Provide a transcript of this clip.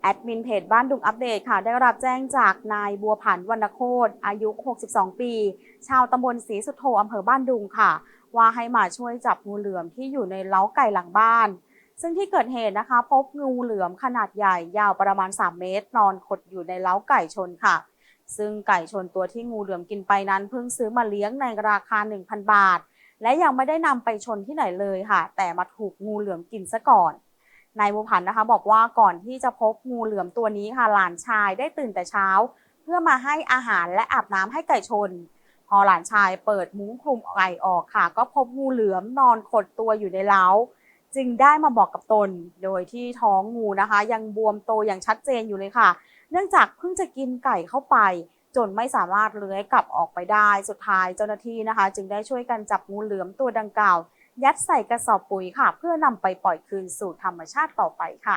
แอดมินเพจบ้านดุงอัปเดตค่ะ ได้รับแจ้งจากนายบัวผันวรรณโคตรอายุ 62 ปี ชาวตำบลศรีสุโธอำเภอบ้านดุงค่ะ ว่าให้มาช่วยจับงูเหลือมที่อยู่ในเล้าไก่หลังบ้าน ซึ่งที่เกิดเหตุนะคะ พบงูเหลือมขนาดใหญ่ยาวประมาณ 3 เมตร นอนขดอยู่ในเล้าไก่ชนค่ะ ซึ่งไก่ชนตัวที่งูเหลือมกินไปนั้นเพิ่งซื้อมาเลี้ยงในราคา 1,000 บาท และยังไม่ได้นำไปชนที่ไหนเลยค่ะ แต่มาถูกงูเหลือมกินซะก่อน นายบุพันธ์นะคะ บอกว่าก่อนที่จะพบงูเหลือมตัวนี้ค่ะหลานชายได้ตื่นแต่เช้า เพื่อมาให้อาหารและอาบน้ำให้ไก่ชน พอหลานชายเปิดมุ้งคลุมไก่ออกค่ะ ก็พบงูเหลือมนอนขดตัวอยู่ในเล้า จึงได้มาบอกกับตน โดยที่ท้องงูนะคะ ยังบวมโตอย่างชัดเจนอยู่เลยค่ะ เนื่องจากเพิ่งจะกินไก่เข้าไป จนไม่สามารถเลื้อยกลับออกไปได้ สุดท้ายเจ้าหน้าที่นะคะ จึงได้ช่วยกันจับงูเหลือมตัวดังกล่าว ยัดใส่กระสอบปุ๋ยค่ะ เพื่อนำไปปล่อยคืนสู่ธรรมชาติต่อไปค่ะ